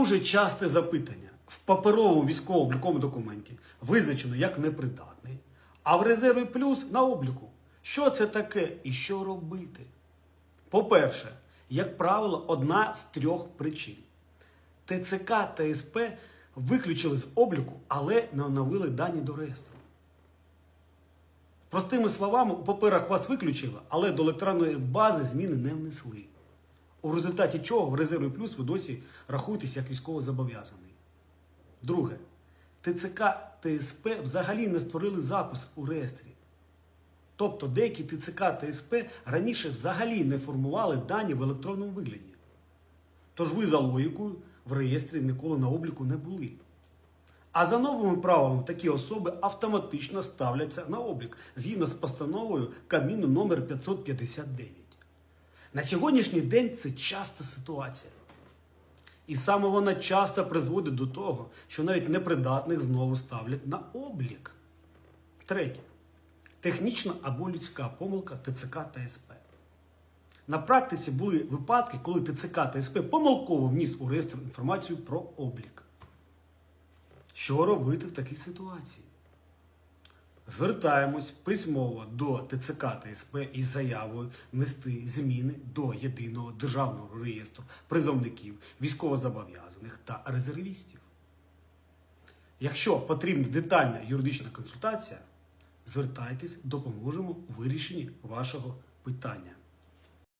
Дуже часте запитання. В паперовому військово-обліковому документі визначено як непридатний, а в резерві плюс на обліку. Що це таке і що робити? По-перше, як правило, одна з трьох причин. ТЦК та СП виключили з обліку, але не оновили дані до реєстру. Простими словами, у паперах вас виключили, але до електронної бази зміни не внесли. У результаті чого в резерві плюс ви досі рахуєтесь як військовозобов'язаний. Друге, ТЦК та СП взагалі не створили запис у реєстрі. Тобто деякі ТЦК та СП раніше взагалі не формували дані в електронному вигляді. Тож ви за логікою в реєстрі ніколи на обліку не були. А за новими правилами такі особи автоматично ставляться на облік згідно з постановою Кабміну номер 559. На сьогоднішній день це часта ситуація. І саме вона часто призводить до того, що навіть непридатних знову ставлять на облік. Третє. Технічна або людська помилка ТЦК та СП. На практиці були випадки, коли ТЦК та СП помилково вніс у реєстр інформацію про облік. Що робити в такій ситуації? Звертаємось письмово до ТЦК та СП із заявою внести зміни до єдиного державного реєстру призовників, військовозобов'язаних та резервістів. Якщо потрібна детальна юридична консультація, звертайтесь, допоможемо у вирішенні вашого питання.